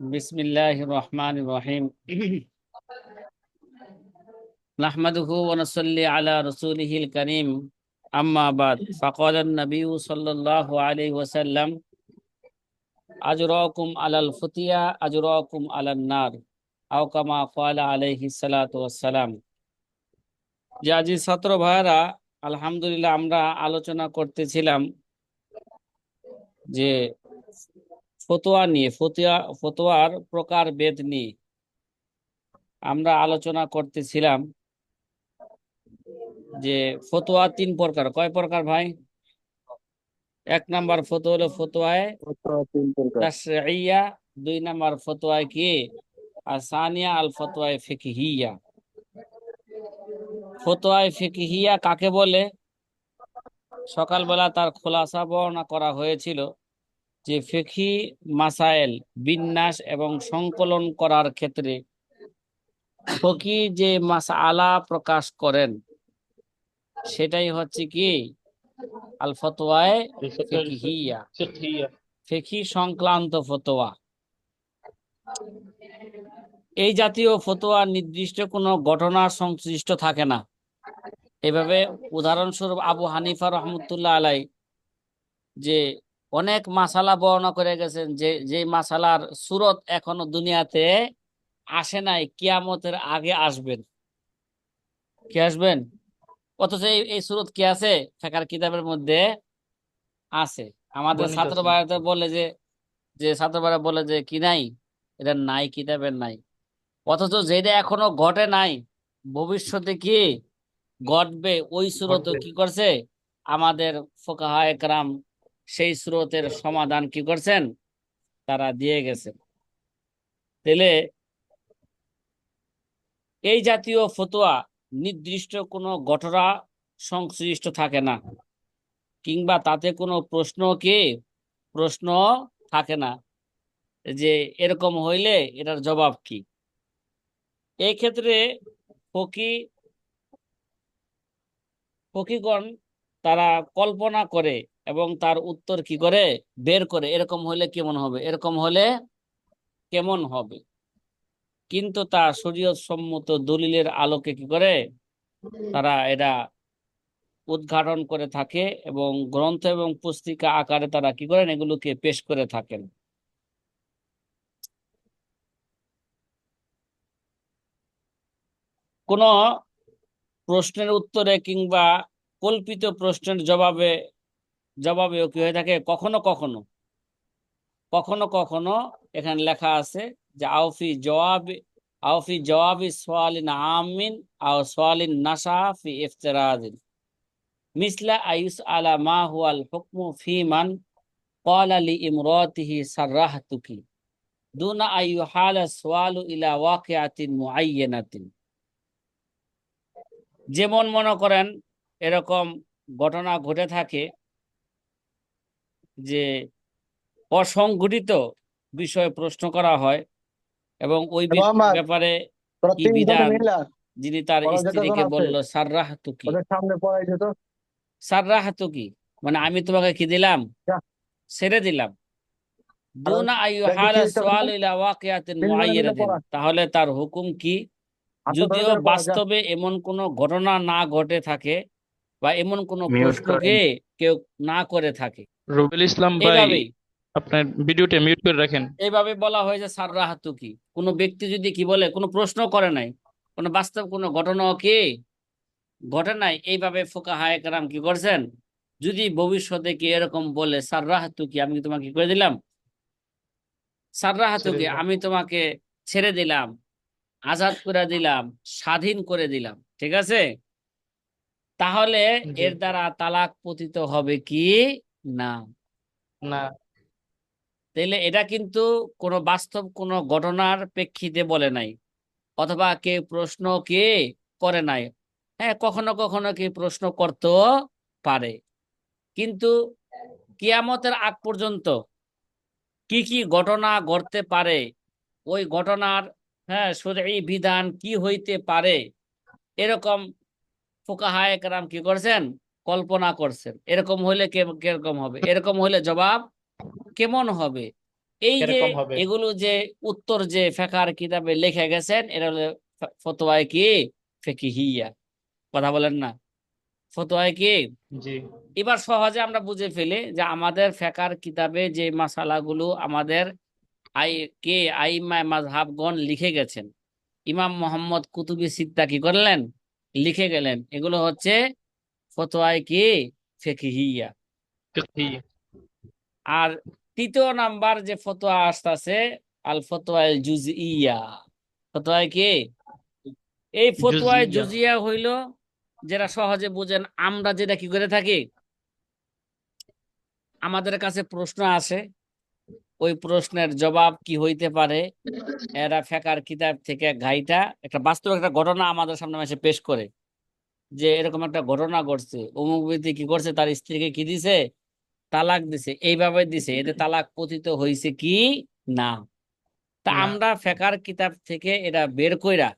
বিসমিল্লাহ রহমান রহিম নাহমাদুহু ওয়া নাসাল্লি আলা রাসূলিহিল কারীম আম্মা বাদ ফাকাল আন-নবী সাল্লাল্লাহু আলাইহি ওয়াসাল্লাম আজরাকুম আলাল ফুতিয়া আজরাকুম আলান নার আও কামা ক্বালা আলাইহি সালাতু ওয়াসসালাম যে আজি ছাত্র ভাইরা আলহামদুলিল্লাহ আমরা আলোচনা করতেছিলাম যে ফতোয়া নিয়ে ফতোয়া ফতোয়ার প্রকার বেদ নিয়ে আমরা আলোচনা করতেছিলাম যে ফতোয়া তিন প্রকার। কয় প্রকার ভাই? এক নাম্বার ফতোয়া হলো ফতোয়ায় তাশরিয়া দুই নাম্বার ফতোয়ায় কি? আর সানিয়া আল ফতোয়ায় ফিকহিয়া। ফতোয়ায় ফিকহিয়া কাকে বলে? সকালবেলা তার খোলাসা বর্ণনা করা হয়েছিল যে ফিকহি মাসাইল বিন্যাস এবং সংকলন করার ক্ষেত্রে ফকি যে মাসআলা প্রকাশ করেন, সেটাই হচ্ছে কি? আল ফতোয়ায় ফিকহি সংক্রান্ত ফতোয়া। এই জাতীয় ফতোয়া নির্দিষ্ট কোনো ঘটনা সংশ্লিষ্ট থাকে না। এভাবে উদাহরণস্বরূপ আবু হানিফা রহমতুল্লাহ আলাই যে অনেক মাসালা বর্ণনা করে গেছেন যে যে মাসালার সুরত এখনও দুনিয়াতে আসে নাই কিয়ামতের আগে আসবেন। কি আসবেন? অথচ এই সুরত কি আছে? ফেকার কিতাবের মধ্যে আছে। আমাদের ছাত্র। ভাইরা বলে যে যে ছাত্র ভাইরা বলে যে কি নাই? এটা নাই কিতাবের নাই। অথচ যেটা এখনও ঘটে নাই ভবিষ্যতে কি ঘটবে ওই সুরত কি করছে? আমাদের ফোকাহা একরাম সেই স্রোতের সমাধান কি করছেন? তারা দিয়ে গেছেন তাহলে এই জাতীয় ফতোয়া নির্দিষ্ট কোনো ঘটনা সংশ্লিষ্ট থাকে না। কিংবা তাতে কোনো প্রশ্ন কি? প্রশ্ন থাকে না। যে এরকম হইলে এটার জবাব কি? এই ক্ষেত্রে ফকি ফকিগণ তারা কল্পনা করে এবং তার উত্তর কি করে? বের করে। এরকম হলে কেমন হবে? এরকম হলে কেমন হবে? কিন্তু তা শরীয়ত সম্মত দলিলের আলোকে কি করে? তারা এটা উদ্ঘাটন করে থাকে এবং গ্রন্থ এবং পুস্তিকা আকারে তারা কি করেন? এগুলোকে পেশ করে থাকেন। কোন প্রশ্নের উত্তরে কিংবা কল্পিত প্রশ্নের জবাবে, জবাবেও কি হয়ে থাকে? কখনো কখনো কখনো কখনো এখানে লেখা আছে যে আউফি জবাব আউফি জবাবি সোয়ালিন আমিন, আও সোয়ালিন মিসলা আয়ুস আলা মা হুয়াল হুকমু ফি মান লি ইমরাতিহি সাররাহতুকি। দুনা আইয়ু হালা সোয়ালু ইলা ওয়াকিআতিন মুআয়্যানাতিন যেমন মনে করেন এরকম ঘটনা ঘটে থাকে যে অসংঘটিত বিষয়ে প্রশ্ন করা হয় এবং ওই ব্যাপারে কি বিধান? যিনি তার স্ত্রীকে? বলল সাররাহাতু কি ওদের সামনে পড়াই যেত সাররাহাতু কি মানে আমি তোমাকে কি দিলাম। ছেড়ে দিলাম দুনা আইয়ু হালা ইলা। তাহলে তার হুকুম কি যদিও। বাস্তবে এমন কোনো ঘটনা না ঘটে থাকে বা এমন কোনো প্রশ্নকে কেউ না করে থাকে। রবিউল ইসলাম ভাই আপনার ভিডিওটা মিউট করে রাখেন। এইভাবে বলা হয়েছে সাররাহাতু কি? কোনো ব্যক্তি যদি কি বলে কোনো প্রশ্ন করে নাই কোনো বাস্তব কোনো ঘটনা কি ঘটে নাই? এইভাবে ফোকাহা একরাম কি করছেন? যদি ভবিষ্যতে কি এরকম বলে সাররাহাতু কি? আমি তোমাকে কি করে দিলাম? সাররাহাতু ছেড়ে কি আমি তোমাকে ছেড়ে দিলাম। আজাদ করে দিলাম স্বাধীন করে দিলাম ঠিক আছে? তাহলে এর দ্বারা তালাক পতিত হবে কি? না। না। তাইলে এটা কিন্তু কোনো বাস্তব কোনো ঘটনার প্রেক্ষিতে বলে নাই অথবা কে প্রশ্ন কে করে নাই। হ্যাঁ কখনো কখনো কে প্রশ্ন করতেও পারে। কিন্তু কিয়ামতের আগ পর্যন্ত কি কি ঘটনা ঘটতে পারে ওই ঘটনার হ্যাঁ শরঈ বিধান কি হইতে পারে? এরকম ফোকাহায়ে কেরাম কি করছেন? কল্পনা করছেন। এরকম হইলে কে কীরকম হবে? এরকম হইলে জবাব কেমন হবে? এই যে এগুলো যে উত্তর যে ফেকার কিতাবে লিখে গেছেন এরা হলো ফতোয়ায় কি? ফেকিহিয়া। কথা বলেন না। ফতোয়ায় কি? এবার সহজে আমরা বুঝে ফেলি যে আমাদের ফেকার কিতাবে যে মাসালাগুলো আমাদের আই কে আইমা মাযহাবগণ লিখে গেছেন? ইমাম মোহাম্মদ কুতুবী সিদ্দা কি করলেন? লিখে গেলেন। এগুলো হচ্ছে ফতোয়ায় কি? ফেকিহিয়া। আর তৃতীয় নাম্বার যে ফতোয়া আসতেছে আল ফতোয়াল জুজইয়া ফতোয়ায় কি? এই ফতোয়ায় জুজিয়া হইল যেটা সহজে বুঝেন। আমরা যেটা কি করে থাকি? আমাদের কাছে প্রশ্ন আসে ওই প্রশ্নের জবাব কি হইতে পারে? এরা ফেকার কিতাব থেকে ঘাইটা একটা বাস্তব একটা ঘটনা আমাদের সামনে এসে পেশ করে। যে এরকম একটা ঘটনা ঘটছে অমুক ব্যক্তি কি করছে তার স্ত্রীকে কি দিছে? তালাক দিছে এইভাবে দিছে এতে তালাক পতিত হয়েছে কি? না। তা আমরা ফেকার কিতাব থেকে এটা বের কইরা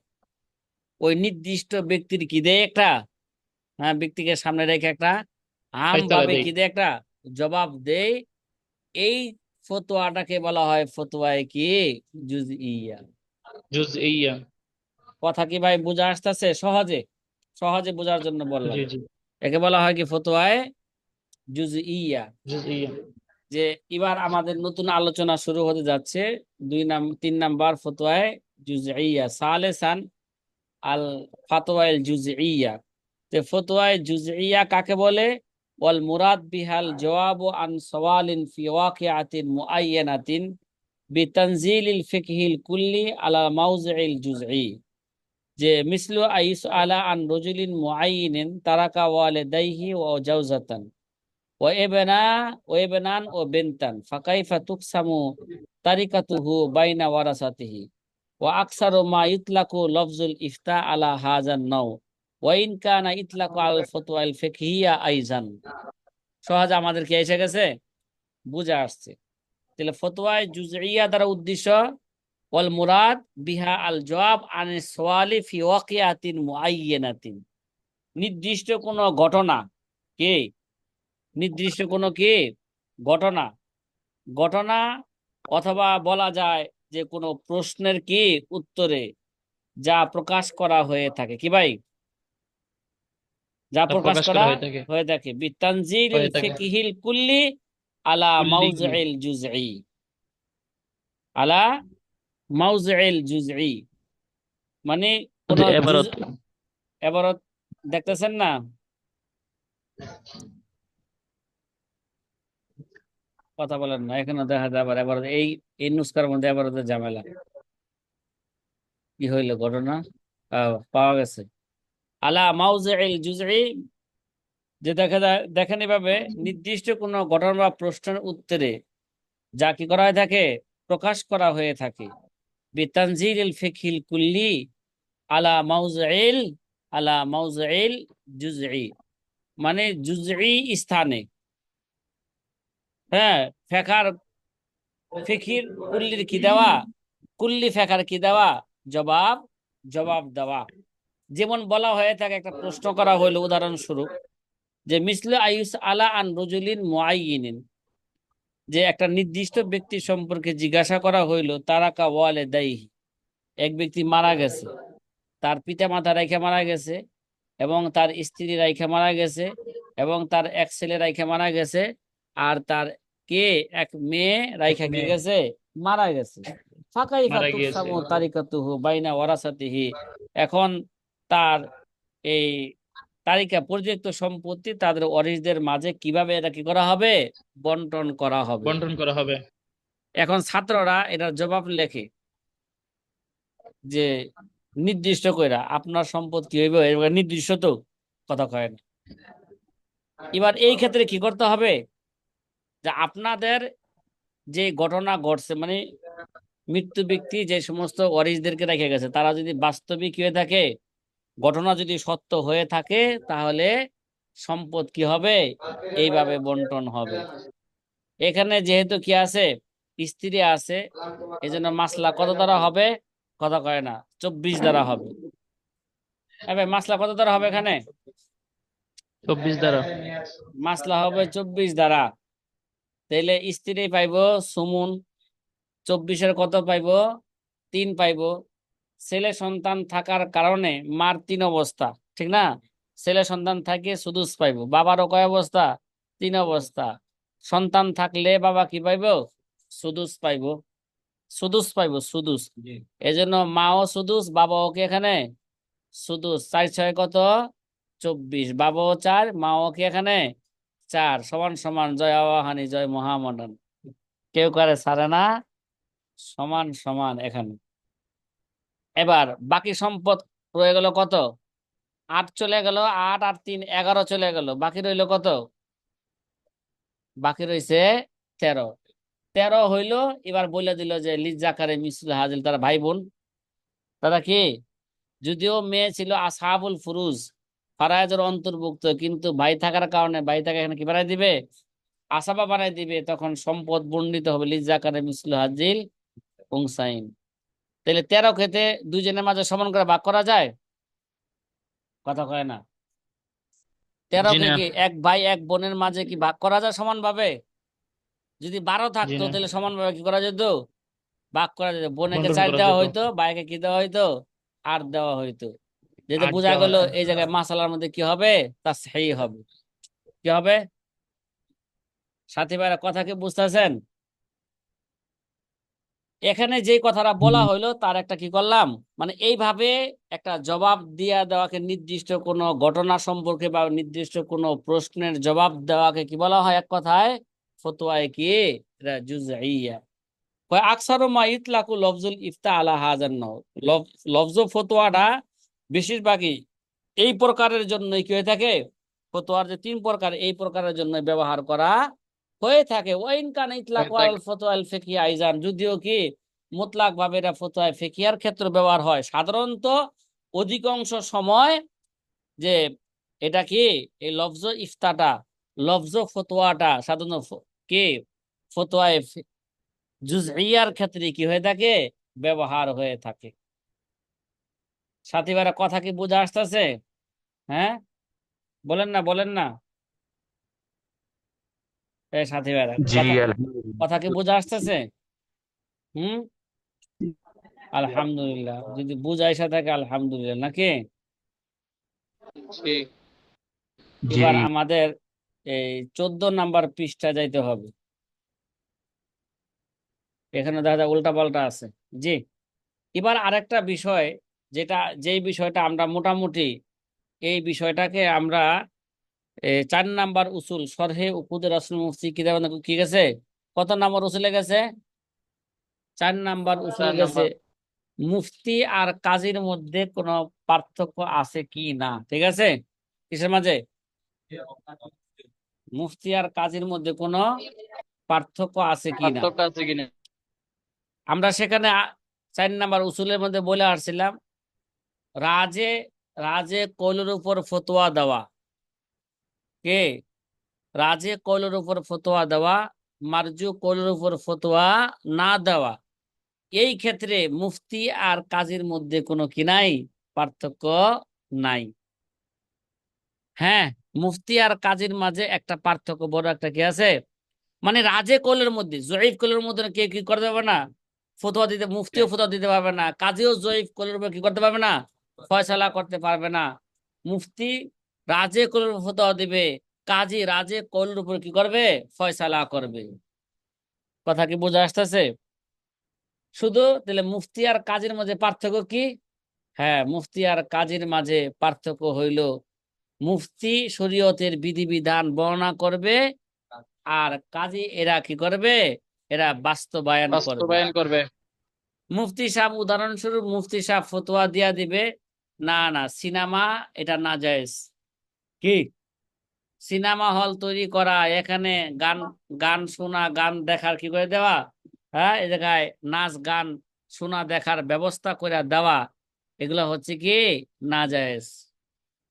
ওই নির্দিষ্ট ব্যক্তির কি দেয় একটা? হ্যাঁ ব্যক্তিকে সামনে রেখে একটা? আম ফায়সালা ভাবে দেয়। কি দেয় একটা? জবাব দেয় এই ফতোয়াটাকে বলা হয় ফতোয়ায় কি? জুজইয়া জুজইয়া কথা কি ভাই বোঝা আসতেছে? সহজে। সহজে বোঝার জন্য বললাম। জি জি। একে বলা হয় কি ফতোয়ায়? জুজইয়া জুজইয়া যে এবার আমাদের নতুন আলোচনা শুরু হতে যাচ্ছে। দুই নাম তিন নাম্বার ফতোয়ায় জুজইয়া সালেসান আল ফাতোয়াইল জুজইয়া তে ফতোয়ায় জুজ ইয়া কাকে বলে? ওয়াল মুরাদ বিহাল জওয়াব আন সওয়ালিন ফি ওয়াকিআতিন মুআয়্যানাতিন বিতানজিলিল ফিকহিল কুল্লি আলা মাউজিল জুজই যে মিসলু আইস আলা আন রজুলিন মুআইয়িনিন তারাকা ওয়ালিদাইহি ওয়া জাওজাতান وابنا وابنان وبنتا فكيف تقسم طريقته بين ورثته وأكثر ما يطلق لفظ الإفتاء على هذا ওয়াইন কানা ইতলাক আল ফতোয়া আল ফিকহিয়া আইজান। সহজ এসে গেছে? বুঝে আসছে। তাহলে ফতোয়ায় দ্বারা উদ্দেশ্য ওয়াল মুরাদ বিহা আল আন সওয়ালি ফি ওয়াকিয়াতিন মুআয়্যানাতিন নির্দিষ্ট কোনো ঘটনা কে? নির্দিষ্ট কোনো কে? ঘটনা? ঘটনা অথবা বলা যায় যে কোনো প্রশ্নের কি উত্তরে যা প্রকাশ করা হয়ে থাকে। কি ভাই? যা প্রকাশ করা হয়ে থাকে। বিতানজিল। ফিকহিল কুল্লি আলা? মাউজিল জুজই আলা মাউজিল জুজই মানে কোন এবারত এবারত দেখতেছেন না? কথা বলেন না এখানে দেখা যায় আবার এবার এই এই নুস্কার মধ্যে এবার ঝামেলা। কি হইল ঘটনা? আহ, পাওয়া গেছে। আলা মাউজিল জুজই যে দেখা দেখেন এভাবে নির্দিষ্ট কোনো ঘটনা বা প্রশ্নের উত্তরে যা কি করা হয়ে থাকে, প্রকাশ করা হয়ে থাকে। কুল্লি আলা মাউজিল আলা মাউজিল জুজই মানে জুজই স্থানে। হ্যাঁ ফেকার ফিকির কুল্লির কি দেওয়া? কুল্লি ফেকার কি দেওয়া? জবাব জবাব দেওয়া। যেমন বলা হয়ে থাকে একটা প্রশ্ন করা হইল উদাহরণস্বরূপ যে মিসলে আয়ুস আলা আন রজুলিন মুআইয়িনিন? যে একটা নির্দিষ্ট ব্যক্তি সম্পর্কে জিজ্ঞাসা করা হইল তারাকা ওয়ালে দাইহি এক ব্যক্তি মারা গেছে তার পিতা মাতা রাইখা মারা গেছে এবং তার স্ত্রী রাইখা মারা গেছে এবং তার এক ছেলে রাইখা মারা গেছে আর তার কে এক মেয়ে রাইখা কি। গেছে? মারা গেছে। ফাঁকাই। ফাতুসামু তারিকাতুহু বাইনা ওয়ারাসাতিহি। এখন তার এই তালিকা পর্যাপ্ত সম্পত্তি তাদের ওয়ারিসদের মাঝে কীভাবে এটা কি করা হবে? বন্টন করা হবে। বন্টন করা হবে। এখন ছাত্ররা এটার জবাব লেখে যে নির্দিষ্ট কইরা আপনার সম্পদ কি হইবে? এবার নির্দিষ্ট তো কথা কয় না। এবার এই ক্ষেত্রে কি করতে হবে? যে আপনাদের যে ঘটনা ঘটছে মানে মৃত্যু ব্যক্তি যে সমস্ত ওয়ারিসদেরকে রেখে গেছে তারা যদি বাস্তবিক হয়ে থাকে ঘটনা যদি সত্য হয়ে থাকে তাহলে সম্পদ কি হবে? এইভাবে বন্টন হবে। এখানে যেহেতু কি আছে? স্ত্রী আছে এই জন্য মাসলা কত দ্বারা হবে? কথা কয় না চব্বিশ দ্বারা হবে। এবার মাসলা কত দ্বারা হবে এখানে? চব্বিশ দ্বারা। মাসলা হবে চব্বিশ দ্বারা। তাইলে স্ত্রী পাইবো সুমুন চব্বিশের কত পাইবো? তিন পাইবো। ছেলে সন্তান থাকার কারণে মার তিন অবস্থা ঠিক না? ছেলে সন্তান থাকে সুদুস পাইব। বাবারও কয় অবস্থা? তিন অবস্থা। সন্তান থাকলে বাবা কি পাইবো? সুদুস পাইবো। সুদুস পাইবো সুদুস। এজন্য মাও সুদুস বাবাও কি এখানে? সুদুস। চার ছয় কত? চব্বিশ। বাবাও চার মাও কি এখানে? চার। সমান সমান। জয় আওয়াহানি জয় মহামন্ডন কেউ করে সারে না? সমান সমান এখানে। এবার বাকি সম্পদ রয়ে গেল কত? আট চলে গেল, আট আর তিন, এগারো চলে গেল। বাকি রইল কত? বাকি রইছে তেরো। তেরো হইল, এবার বলে দিল যে লিজাকারে মিসুল হাজিল তারা ভাই বোন তারা কি? যদিও মেয়ে ছিল আসাবুল ফুরুজ, ফারায়জের অন্তর্ভুক্ত, কিন্তু ভাই থাকার কারণে ভাই তাকে এখানে কি বানাই দিবে? আসাবা বানাই দিবে। তখন সম্পদ বন্ডিত হবে লিজাকারে মিসুল হাজিল উংসাইন তাহলে তেরো খেতে দুজনের মাঝে সমান করে ভাগ করা যায়? কথা কয় না। তেরো। থেকে এক ভাই এক বোনের মাঝে কি ভাগ করা যায় সমান ভাবে যদি বারো থাকতো তাহলে সমান ভাবে কি করা যেত? ভাগ করা যেত। বোনকে চার দেওয়া। হইতো ভাইকে কি দেওয়া হইতো? আট দেওয়া হইতো। যেটা বোঝা গেল এই জায়গায় মাসালার মধ্যে কি হবে? তা সেই হবে। কি হবে? সাথী ভাইরা কথা কি বুঝতেছেন? এখানে যে কথাটা বলা হইল তার একটা কি করলাম? মানে এইভাবে একটা জবাব দিয়া দেওয়াকে নির্দিষ্ট কোনো ঘটনা সম্পর্কে বা নির্দিষ্ট কোনো প্রশ্নের জবাব দেওয়াকে কি বলা হয় এক কথায়? ফতোয়ায় কি? আকসারু মা ইতলাকু লফজুল ইফতা আলা হাজান লফজ ফতোয়াটা বেশিরভাগই এই প্রকারের জন্যই কি হয়ে থাকে? ফতোয়ার যে তিন প্রকার এই প্রকারের জন্য ব্যবহার করা হয়ে থাকে। ওয়াইন কান ইতলাকু হয়ে থাকে। আল ফতোয়া আল ফিকহি আইজান। যদিও কি মুতলাক ভাবে এটা ফতোয়া ফিকিয়ার ক্ষেত্রে ব্যবহার হয়। সাধারণত অধিকাংশ সময় যে এটা কি? এই লফজ ইফতাটা লফজ ফতোয়াটা সাধারণত কে কি? ফতোয়ায় ফি- জুজইয়ার ক্ষেত্রে কি হয়ে থাকে? ব্যবহার হয়ে থাকে। সাথীভাইরা কথা কি বোঝা আসতেছে? হ্যাঁ? বলেন না বলেন না। সাথী ভাইরা জি কথা- আলহামদুলিল্লাহ। কথা কি বোঝা আসতেছে? হুম? আলহামদুলিল্লাহ যদি বুঝাইসা থাকে আলহামদুলিল্লাহ নাকি? এবার আমাদের এই চোদ্দ নাম্বার পৃষ্ঠা যাইতে হবে। এখানে দেখা যায় উল্টা পাল্টা আছে। জি। এবার আরেকটা বিষয় যেটা যেই বিষয়টা আমরা মোটামুটি এই বিষয়টাকে আমরা চার নাম্বার উসুল সরহে উকুদে রাসুল মুফতি কিতাব কি গেছে? কত নাম্বার উসুলে গেছে? চার নাম্বার উসুল গেছে মুফতি আর কাজীর মধ্যে কোনো পার্থক্য আছে কি না? ঠিক আছে? কিসের মাঝে? মুফতি আর কাজীর মধ্যে কোনো পার্থক্য আছে কি না? আমরা সেখানে চার নাম্বার উসুলের মধ্যে বলে আসছিলাম রাজে রাজে কৌলের উপর ফতোয়া দেওয়া। কে? রাজে কৌলের উপর ফতোয়া দেওয়া মারজু কৌলের উপর ফতোয়া না দেওয়া। এই ক্ষেত্রে মুফতি আর কাজীর মধ্যে কোনো কি নাই? পার্থক্য নাই। হ্যাঁ মুফতি আর কাজীর মাঝে একটা পার্থক্য বড় একটা কি আছে? মানে রাজে কৌলের মধ্যে জয়ীফ কৌলের মধ্যে কে কি করতে পারবে না? ফতোয়া দিতে মুফতিও ফতোয়া দিতে পারবে না কাজীও জয়ীফ কৌলের উপর কি করতে পারবে না? ফয়সালা করতে পারবে না। মুফতি রাজে কৌলের ফতোয়া দিবে কাজী রাজে কৌলের উপর কি করবে? ফয়সালা করবে। কথা কি বোঝা আসতেছে? শুধু তাহলে মুফতি আর কাজীর মাঝে পার্থক্য কি? হ্যাঁ মুফতি আর কাজীর মাঝে পার্থক্য হইল মুফতি শরীয়তের বিধিবিধান বর্ণনা করবে আর কাজী এরা কি করবে? এরা বাস্তবায়ন করবে। বাস্তবায়ন করবে। মুফতি সাহেব উদাহরণস্বরূপ মুফতি সাহেব ফতোয়া দিয়া দিবে না না সিনেমা এটা না জায়েজ কি? সিনেমা হল তৈরি করা, এখানে গান গান শোনা, গান দেখার কি করে দেওয়া? হ্যাঁ এই জায়গায় নাচ, গান, শোনা, দেখার ব্যবস্থা করে দেওয়া। এগুলো হচ্ছে কি? না জায়েজ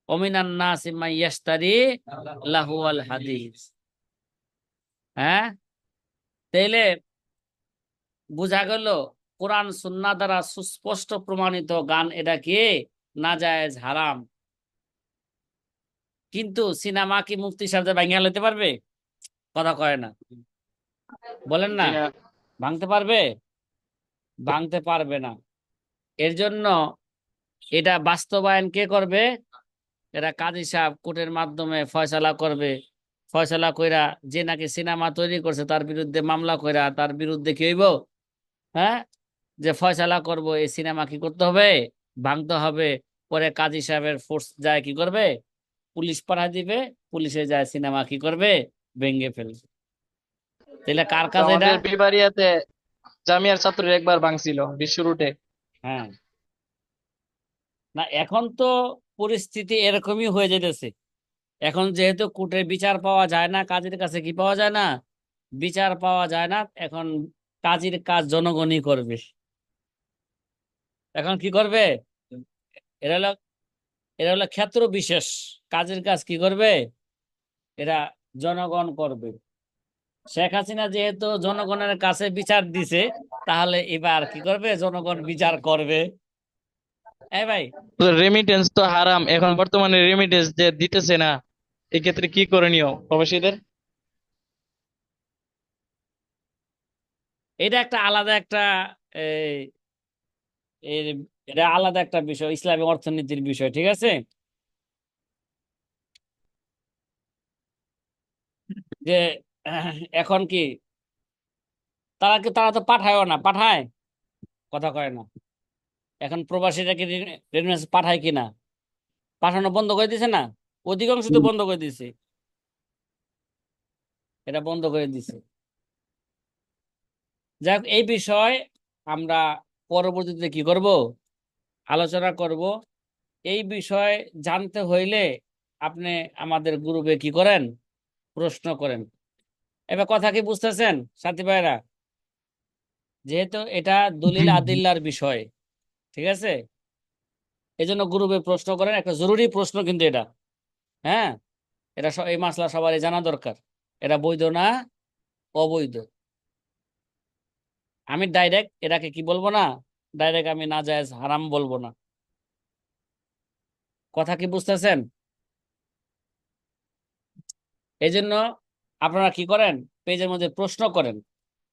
অমিনান নাস ইম্মা ইয়াশতারি লাহুয়াল হাদিস। হ্যাঁ? তাইলে বোঝা গেল, কোরআন সুন্নাহ দ্বারা সুস্পষ্ট প্রমাণিত গান এটা কি? নাজায়েজ হারাম। কিন্তু সিনেমা কি মুফতি সাহেব ভাঙিয়া লইতে পারবে? কথা কয় না। বলেন না। ভাঙতে পারবে? ভাঙতে পারবে না। এর জন্য এটা বাস্তবায়ন কে করবে? এরা কাজী সাহেব কোর্টের মাধ্যমে ফয়সালা করবে। ফয়সালা কইরা যে নাকি সিনেমা তৈরি করছে তার বিরুদ্ধে মামলা কইরা তার বিরুদ্ধে কি হইব? হ্যাঁ? যে ফয়সালা করব এই সিনেমা কি করতে হবে? ভাঙতে হবে। পরে কাজী সাহেবের ফোর্স যায় কি করবে? পুলিশ পাঠা দিবে পুলিশে যায় সিনেমা কি করবে? ভেঙে ফেলবে। তাহলে কার কাজ এটা? বিবারিয়াতে জামিয়ার ছাত্র একবার ভাঙছিল বিশ্ব রুটে। হ্যাঁ। না এখন তো পরিস্থিতি এরকমই হয়ে যেতেছে। এখন যেহেতু কোর্টের বিচার পাওয়া যায় না কাজের কাছে কি পাওয়া যায় না? বিচার পাওয়া যায় না এখন কাজের কাজ জনগণই করবে। এখন কি করবে? এরা হলো এরা হলো ক্ষেত্র বিশেষ কাজের কাজ কি করবে? এরা জনগণ করবে। শেখ হাসিনা যেহেতু জনগণের কাছে বিচার দিছে তাহলে এবার কি করবে? জনগণ বিচার করবে। এই ভাই। রেমিটেন্স তো হারাম। এখন বর্তমানে রেমিটেন্স যে দিতেছে না এক্ষেত্রে কি করণীয় প্রবাসীদের? এটা একটা আলাদা একটা এই এটা আলাদা একটা বিষয় ইসলামী অর্থনীতির বিষয় ঠিক আছে? যে এখন কি? তারা কি তারা তো পাঠায়ও না পাঠায়? কথা কয় না। এখন প্রবাসীরা কি রেমিটেন্স পাঠায় কিনা পাঠানো বন্ধ করে দিছে না? অধিকাংশ তো বন্ধ করে দিছে। এটা বন্ধ করে দিছে। যাক এই বিষয় আমরা পরবর্তীতে কি করব? আলোচনা করব। এই বিষয় জানতে হইলে আপনি আমাদের গ্রুপে কি করেন? প্রশ্ন করেন। এবার কথা কি বুঝতেছেন, সাথী ভাইরা যেহেতু এটা দলিল। আদিল্লার বিষয়, ঠিক আছে? এই জন্য গ্রুপে প্রশ্ন করেন, একটা জরুরি প্রশ্ন কিন্তু এটা হ্যাঁ? এটা এই মাসলা সবারই জানা দরকার, এটা বৈধ না অবৈধ? আমি ডাইরেক্ট এটাকে কি বলব না ডাইরেক্ট আমি না জায়েজ হারাম বলব না। কথা কি বুঝতেছেন? এই জন্য আপনারা কি করেন? পেজের মধ্যে প্রশ্ন করেন।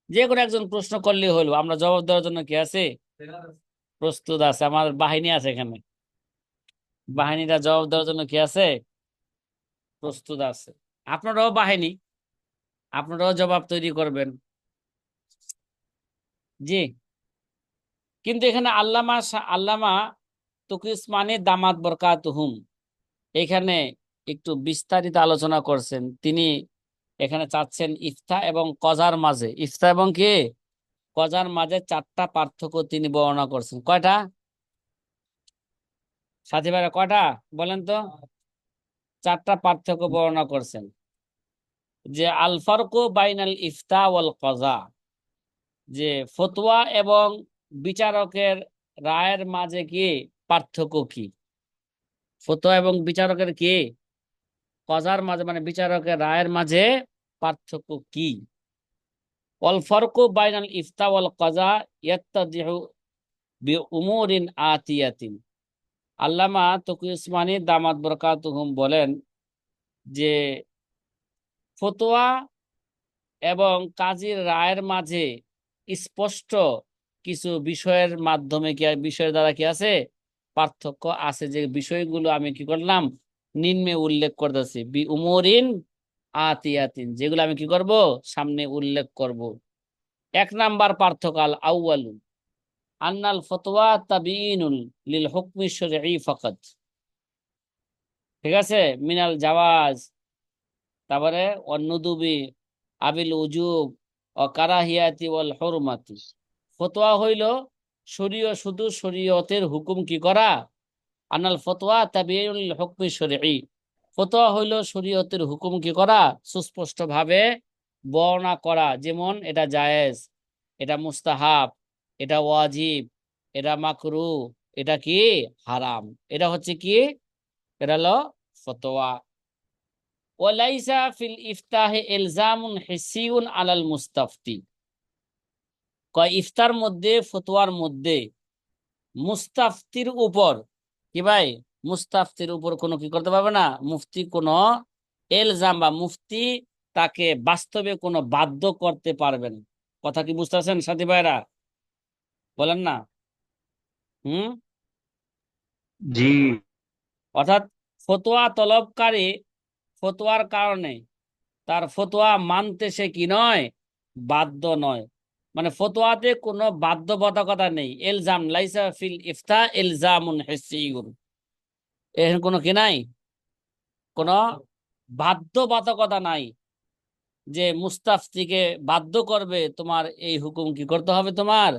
যে কোনো একজন প্রশ্ন করলে হলো আমরা জবাব দেওয়ার জন্য কি আছে? প্রস্তুত আছে। আমার বাহিনী আছে এখানে। বাহিনীটা জবাব দেওয়ার জন্য কি আছে? প্রস্তুত আছে। আপনারাও বাহিনী। আপনারাও জবাব তৈরি করবেন। জি। কিন্তু এখানে আল্লামা আল্লামা তুকি উসমানী দামাত বরকাতুহুম। এখানে একটু বিস্তারিত আলোচনা করছেন। তিনি এখানে চাচ্ছেন ইফতা এবং কজার মাঝে। ইফতা এবং কি? কজার মাঝে চারটা পার্থক্য তিনি বর্ণনা করছেন। কয়টা? সাথী ভাইরা, কয়টা? বলেন তো। চারটা পার্থক্য বর্ণনা করছেন। যে আল ফারকু বাইনাল ইফতা ওয়াল কজা যে ফতোয়া এবং বিচারকের রায়ের মাঝে কি পার্থক্য কি? ফতোয়া এবং বিচারকের কি? কজার মাঝে মানে বিচারকের রায়ের মাঝে পার্থক্য কি? ফারকু বাইনাল ইফতা ওয়াল কজা ইয়াত্তাদিহু বিউমুরিন আতিয়াতিন। আল্লামা দামাত বরকাতুহুম বলেন যে, ফতোয়া এবং কাজীর রায়ের মাঝে স্পষ্ট কিছু বিষয়ের মাধ্যমে কি, বিষয়ের দ্বারা কি আছে? পার্থক্য আছে যে বিষয়গুলো আমি কি করলাম? নিম্নে উল্লেখ করতেছি। বি উমরিন আতিয়াতিন, যেগুলো আমি কি করব? সামনে উল্লেখ করব। এক নাম্বার পার্থকাল আউয়ালু আন্নাল ফতোয়া তাবিনুল লিল হুকমি শরঈ ফাকাত ঠিক আছে? মিনাল জাওয়াজ। তারপরে অন্নুদুবি, আবিল উজুব ও কারাহিয়াতি ওয়াল হুরমাতি। ফতোয়া হইল শরীয়, শুধু শরীয়তের হুকুম কি করা? আনাল ফতোয়া তাবিউল হুকমি শরঈ। ফতোয়া হইল শরীয়তের হুকুম কি করা? সুস্পষ্ট ভাবে বর্ণনা করা। যেমন, এটা জায়েজ, এটা মুস্তাহাব, এটা ওয়াজিব, এটা মাকরু, এটা কি? হারাম। এটা হচ্ছে কি? এটা হলো ফতোয়া। ওয়ালাইসা ফিল ইফতাহে ইলজামুন হিসিউন আলাল মুস্তাফতি। কয়, ইফতার মধ্যে, ফতোয়ার মধ্যে মুস্তাফতির উপর কি ভাই? মুস্তাফতির উপর কোনো কি করতে পারবে না? মুফতি কোনো এলজাম বা মুফতি তাকে বাস্তবে কোনো বাধ্য করতে পারবে না। কথা কি বুঝতেছেন সাথী ভাইরা? বলেন না। হুম? জি। অর্থাৎ ফতোয়া তলবকারী ফতোয়ার কারণে তার ফতোয়া মানতে সে কি নয়? বাধ্য নয়। মানে ফতোয়াতে কোনো বাধ্যবাধকতা নেই। এলজাম লাইসা ফিল ইফতা এলজামুন হিসিউন। কোনো কি নাই? কোনো বাধ্যবাধকতা নাই যে মুস্তাফতিকে বাধ্য করবে তোমার এই হুকুম কি করতে হবে তোমার?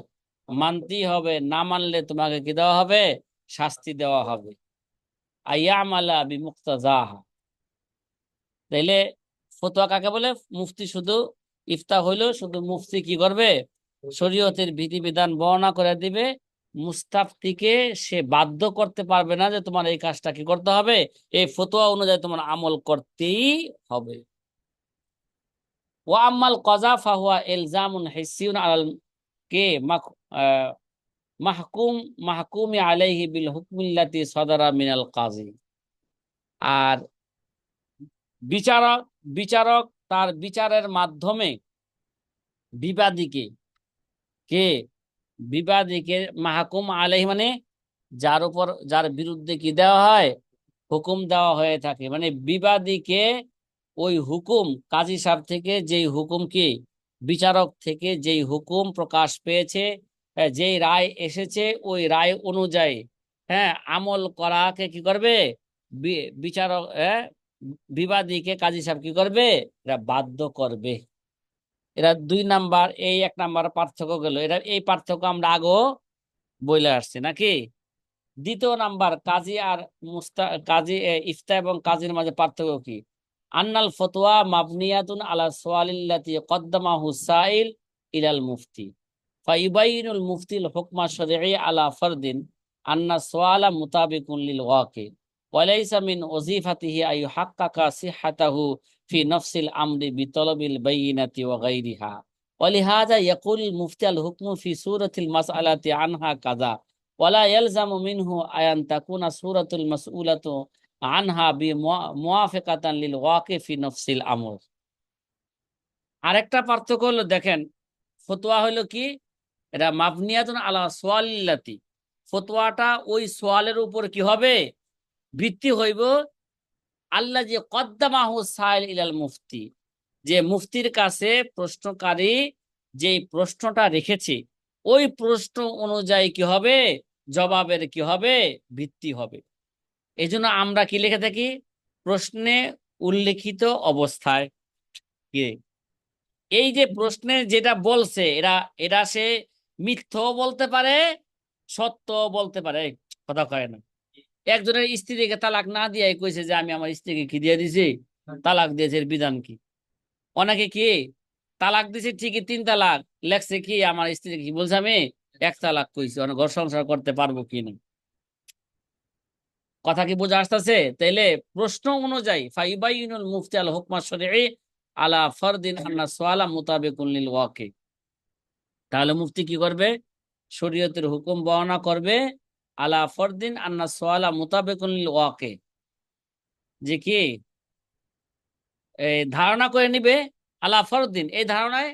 মানতেই হবে, না মানলে তোমাকে কি দেওয়া হবে? শাস্তি দেওয়া হবে। আয়ামালা বিমুক্তাজাহা। তাইলে ফতোয়া কাকে বলে? মুফতি শুধু ইফতা হইল শুধু মুফতি কি করবে? শরীয়তের বিধিবিধান বর্ণনা করে দিবে। মুস্তাফতিকে সে বাধ্য করতে পারবে না যে তোমার এই কাজটা কি করতে হবে? এই ফতোয়া অনুযায়ী তোমার আমল করতেই হবে। ওয়া আম্মাল কজা ফাহুয়া ইলজামুন হিসিউন আলাল কে মাহকুম, মাহকুমি আলাইহি বিল হুকমিল্লাতি সদারা মিনাল কাজী। আর বিচারক বিচারক তার বিচারের মাধ্যমে বিবাদীকে কে? বিবাদীকে মাহকুম আলাইহি মানে যার উপর যার বিরুদ্ধে কি দেওয়া হয়? হুকুম দেওয়া হয়ে থাকে। মানে বিবাদীকে ওই হুকুম কাজী সাহেব থেকে যেই হুকুম কি? বিচারক থেকে যেই হুকুম প্রকাশ পেয়েছে আহ, যেই রায় এসেছে ওই রায় অনুযায়ী হ্যাঁ আমল করাকে কি করবে? বিচারক হ্যাঁ বিবাদীকে কাজী সাহেব কি করবে? এরা বাধ্য করবে। এরা দুই নাম্বার, এই এক নাম্বার পার্থক্য গেল। এটা এই পার্থক্য আমরা আগেও বলে আসছি, নাকি? দ্বিতীয় নাম্বার, কাজী আর মুস্তা, কাজী ইফতা এবং কাজীর মাঝে পার্থক্য কি? আন্নাল ফতোয়া মাবনিয়াতুন আলা সোয়ালিল্লাতি কদ্দামাহু সাইল ইলাল মুফতি। ফাইবাইনুল মুফতিল হুকমা শরঈ আলা ফরদিন আন্না সোয়ালা মুতাবিকুন লিল ওয়াকি ওয়ালাইসা ওজিফাতিহি আয়ু হাক্কাকা সিহাতাহু ফি নফসিল আমরি বিতলবিল বাইনাতি গাইরিহা। ইয়াকুল হুকমু ফি সূরাতিল মাসআলাতি আনহা ওয়ালা মিনহু আয়ান তাকুনা মাসউলাতু আনহা বি লিল ওয়াকি ফি নফসিল আমর। আরেকটা পার্থক্য হলো, দেখেন, ফতোয়া হলো কি? এটা মাবনিয়াতুন আলা সোয়ালিল্লাতি। ফতোয়াটা ওই সোয়ালের উপর কি হবে? ভিত্তি হইব আল্লাহ যে কদ্দামাহু সাইল ইলাল মুফতি। যে মুফতির কাছে প্রশ্নকারী যে প্রশ্নটা রেখেছে, ওই প্রশ্ন অনুযায়ী কি হবে? জবাবের কি হবে? ভিত্তি হবে। এই আমরা কি লিখে থাকি? প্রশ্নে উল্লেখিত অবস্থায় কি এই যে প্রশ্নে যেটা বলছে, এরা এরা সে মিথ্যও বলতে পারে সত্য বলতে পারে। কথা কয় না। একজনের স্ত্রীকে তালাক না দিয়ে কইছে যে আমি আমার স্ত্রীকে কি দিয়ে দিছি? তালাক দিয়েছে এর বিধান কি? অনেকে কি তালাক দিছে ঠিকই তিন তালাক লেখছে কি আমার স্ত্রী কি বলছে আমি? এক তালাক কইছি অনেক ঘর সংসার করতে পারব কি না? কথা কি বোঝা আসতেছে? তাইলে প্রশ্ন অনুযায়ী ফাইবাইনুল মুফতি আল হুকমা আলা ফরদিন আন্না সোয়ালা মুতাবিকুন লিল ওয়াকি তাহলে মুফতি কি করবে? শরীয়তের হুকুম বর্ণনা করবে আলা ফরদিন আন্না সোয়ালা মুতাবিকুন ওয়াকি। যে কি? ধারণা করে নিবে আলা ফরদিন। এই ধারণায়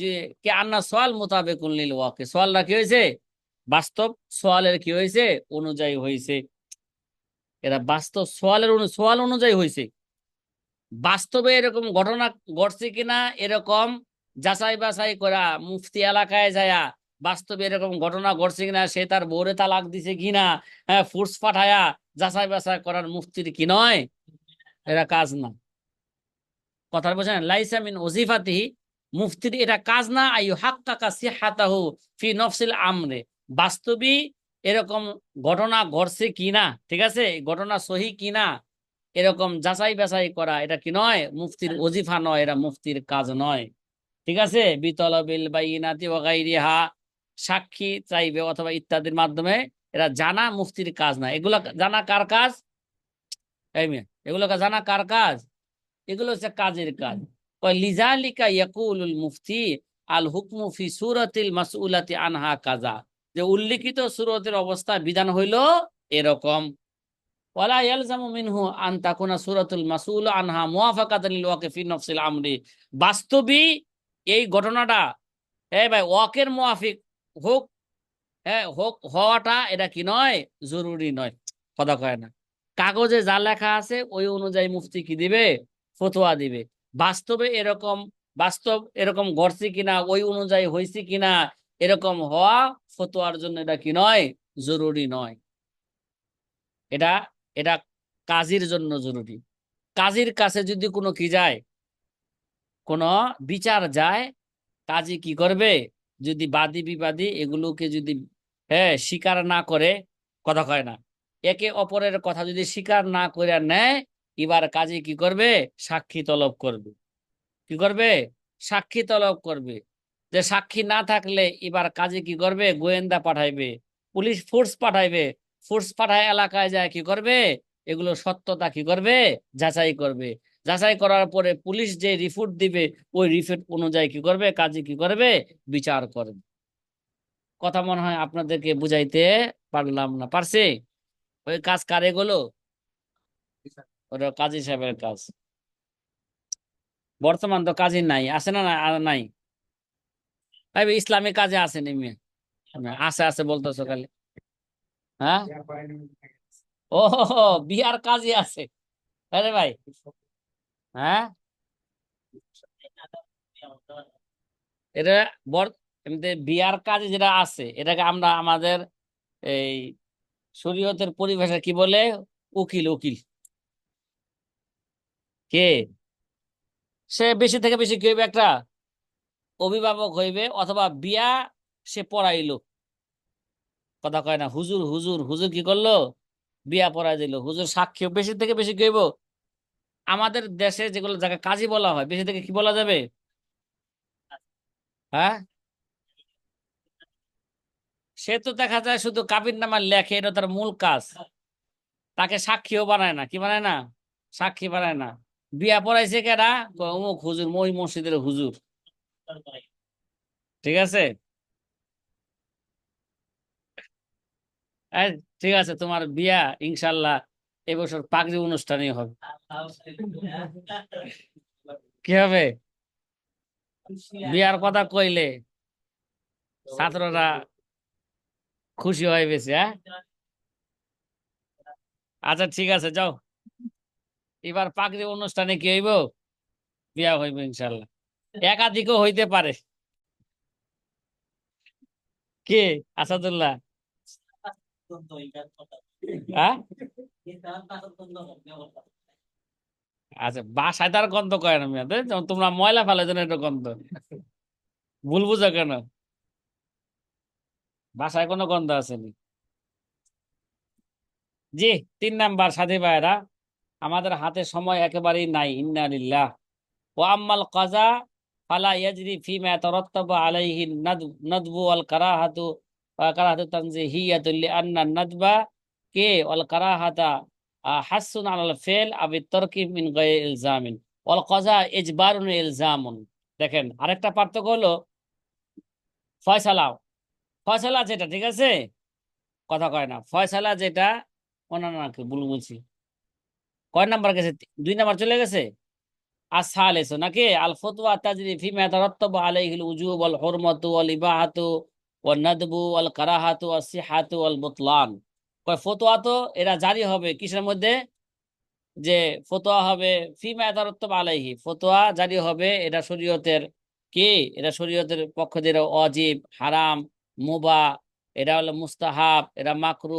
যে আন্না সোয়াল মোতাবেকুন লিল ওয়াকে। সোয়ালটা কি হয়েছে? বাস্তব সোয়ালের কি হয়েছে? অনুযায়ী হয়েছে। এরা বাস্তব সোয়ালের সোয়াল অনুযায়ী হয়েছে। বাস্তবে এরকম ঘটনা ঘটছে কিনা, এরকম যাচাই বাছাই করা, মুফতি এলাকায় যায়া বাস্তবে এরকম ঘটনা ঘটছে কিনা, সে তার বউরে তালাক দিছে কিনা হ্যাঁ ফোর্স পাঠায়া যাচাই বাছাই করার মুফতির কি নয়? এরা কাজ না। কথা বোঝেন লাইসা মিন ওজিফাতিহি, মুফতির এটা কাজ না, আইয়ু হাক্কাকা সিহাতাহু ফি নফসিল আমরে। বাস্তবি এরকম ঘটনা ঘটছে কিনা, ঠিক আছে? ঘটনা সহি কিনা, এরকম যাচাই বাছাই করা, এটা কি নয়? মুফতির ওজিফা নয়, এটা মুফতির কাজ নয়। ঠিক আছে? বিতলবিল বাইনাতি গায়রিহা সাক্ষী চাইবে অথবা ইত্যাদির মাধ্যমে এরা জানা মুফতির কাজ না। এগুলা জানা কার কাজ? এগুলোকে জানা কার কাজ? এগুলো হচ্ছে কাজের কাজ। লিজালিকা ইয়াকুলুল মুফতি আল হুকমু ফি সুরাতিল মাসউলাতি আনহা কাজা। যে উল্লিখিত সুরতের অবস্থা, বিধান হইল এরকম। ওয়ালা মিনহু আন তাকুনা সূরাতুল মাসউল আনহা মুওয়াফাকাতান লিল ওয়াকি ফি এই ঘটনাটা এই ভাই, ওয়াকের মুওয়াফিক হোক হ্যাঁ হোক হওয়াটা এটা কি নয়, জরুরি নয়, কথা কয় না। কাগজে যা লেখা আছে, ওই অনুযায়ী মুফতি কি দিবে? ফতোয়া দিবে। বাস্তবে এরকম, বাস্তব এরকম ঘটছে কিনা, ওই অনুযায়ী হয়েছে কিনা, এরকম হওয়া ফতোয়ার জন্য এটা কি নয়, জরুরি নয়। এটা এটা কাজের জন্য জরুরি। কাজীর কাছে যদি কোনো কি যায়, কোনো বিচার যায়, কাজী কি করবে? যদি বাদী বিবাদী এগুলোকে যদি হ্যাঁ স্বীকার না করে, কথা কয় না। একে অপরের কথা যদি স্বীকার না করে নেয়, এবার কাজী কি করবে? সাক্ষী তলব করবে। কি করবে? সাক্ষী তলব করবে। যে সাক্ষী না থাকলে এবার কাজে কি করবে? গোয়েন্দা পাঠাইবে, পুলিশ ফোর্স পাঠাইবে। ফোর্স পাঠায় এলাকায় যায় কি করবে? এগুলো সত্যতা কি করবে? যাচাই করবে। যাচাই করার পরে পুলিশ যে রিপোর্ট দিবে, ওই রিপোর্ট অনুযায়ী কি করবে, কাজী কি করবে, বিচার করবে। কথা মনে হয় আপনাদেরকে বুঝাইতে পারলাম না। পারছি? ওই কাজ কারে গেলো? কাজী সাহেবের কাজ। বর্তমান তো কাজী নাই, আছে না নাই ভাই, ইসলামী কাজে আছে নি মেয়ে? আছে আছে বলতেছো খালি। হ্যাঁ? ও বিহার কাজী আছে। আরে ভাই হ্যাঁ? এটা বিয়ার কাজে যেটা আছে, এটাকে আমরা আমাদের এই শরীয়তের পরিভাষা কি বলে? উকিল উকিল। কে? সে বেশি থেকে বেশি কি হইবে একটা? অভিভাবক হইবে অথবা বিয়া সে পড়াইলো। কথা কয় না, হুজুর হুজুর হুজুর কি করল? বিয়া পড়াই দিল। হুজুর সাক্ষী বেশি থেকে বেশি কি হইব? আমাদের দেশে যেগুলো জায়গা কাজী বলা হয়, বেশি থেকে কি বলা যাবে? হ্যাঁ? সে তো দেখা যায় শুধু কাবির নামা লেখে, এটা তার মূল কাজ। তাকে সাক্ষীও বানায় না, কি বানায় না? সাক্ষী বানায় না। বিয়া পড়াইছে কয়, অমুক হুজুর মই মসজিদের হুজুর। ঠিক আছে? ঠিক আছে, তোমার বিয়া, ইনশাল্লাহ। এবছর পাগড়ি অনুষ্ঠানই হবে। কি হবে? বিয়ার কথা কইলে ছাত্ররা খুশি হয়ে বেশি হ্যাঁ? আচ্ছা ঠিক আছে, যাও। এবার পাগড়ি অনুষ্ঠানে কি হইব? বিয়া হইব ইনশাল্লাহ একাধিকও হইতে পারে। কে? আসাদুল্লাহ। হ্যাঁ? আচ্ছা বাসায় তার গন্ধ কয় না যেমন তোমরা ময়লা ফেলে যেন গন্ধ। ভুল বুঝো কেন? বাসায় কোনো গন্ধ আসেনি। জি, তিন নাম্বার ভাইরা, আমাদের হাতে সময় একেবারেই নাই, ইন্না লিল্লাহ। ও আম্মাল কাজা, ফালা ইয়াজরি ফিমা তারাত্তাবু আলাইহি নাদ- নাদবু ওয়াল কারাহাতু কারাহাতু তানজিহিয়াতু লিআন্না নাদবা কে? ওয়াল কারাহাতা আহ, হাসসুন আলাল ফেল আবি তরকি মিন ইলজামিন। ওয়াল কাজা ইজবারুন ইলজামুন। দেখেন আরেকটা পার্থক্য হলো ফয়সালা। ফয়সালা যেটা ঠিক আছে? কথা কয় না। ফয়সালা যেটা অনানাকে ভুল বলছি। কয় নাম্বার গেছে? দুই নাম্বার চলে গেছে? আসালেসু নাকি? আল ফতওয়া তাজরি ফিমা তারাত্তাবু আলাইহিল উজুব ওয়াল হুরমাতু ওয়াল ইবাহাতু ওয়ান নাদবু ওয়াল কারাহাতু ওয়াস সিহাতু ওয়াল বুতলান ফতোয়া তো এরা জারি হবে কিসের মধ্যে? যে ফতোয়া হবে ফিমা তারাত্তাবু আলাইহি। ফতোয়া জারি হবে এটা শরীয়তের কি? এটা শরীয়তের পক্ষ দিয়ে অজিব হারাম, মুবা এরা হলো মুস্তাহাব এরা মাকরু